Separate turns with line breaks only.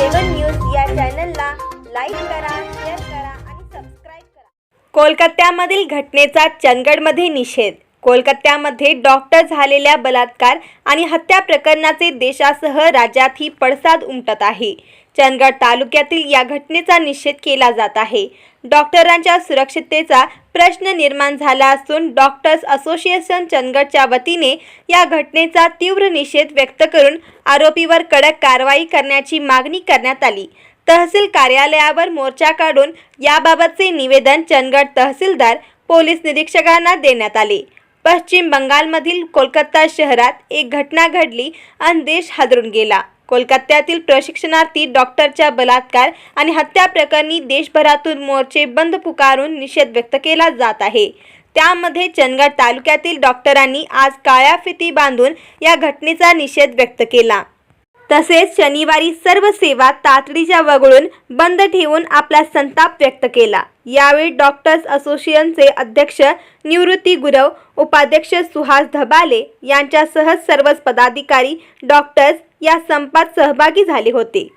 चॅनलला लाईक करा शेअर करा आणि सबस्क्राईब करा.
कोलकात्यामधील घटनेचा चंदगडमध्ये निषेध. कोलकात्यामध्ये डॉक्टर झालेल्या बलात्कार आणि हत्या प्रकरणाचे देशासह राज्यातही पडसाद उमटत आहे. चंदगड तालुक्यातील या घटनेचा निषेध केला जात आहे. डॉक्टरांच्या सुरक्षिततेचा प्रश्न निर्माण झाला असून डॉक्टर्स असोसिएशन चंदगडच्या वतीने या घटनेचा तीव्र निषेध व्यक्त करून आरोपीवर कडक कारवाई करण्याची मागणी करण्यात आली. तहसील कार्यालयावर मोर्चा काढून याबाबतचे निवेदन चंदगड तहसीलदार पोलीस निरीक्षकांना देण्यात आले. पश्चिम बंगालमधील कोलकाता शहरात एक घटना घडली आणि देश हादरून गेला. कोलकात्यातील प्रशिक्षणार्थी डॉक्टरच्या बलात्कार आणि हत्या प्रकरणी देशभरातून मोर्चे बंद पुकारून निषेध व्यक्त केला जात आहे. त्यामध्ये चंदगड तालुक्यातील डॉक्टरांनी आज काळ्या फिती बांधून या घटनेचा निषेध व्यक्त केला. तसेच शनिवारी सर्व सेवा तातडीच्या वगळून बंद ठेवून आपला संताप व्यक्त केला. यावेळी डॉक्टर्स असोसिएशनचे अध्यक्ष निवृत्ती गुरव उपाध्यक्ष सुहास धबाले यांच्यासह सर्वच पदाधिकारी डॉक्टर्स या संपात सहभागी झाले होते.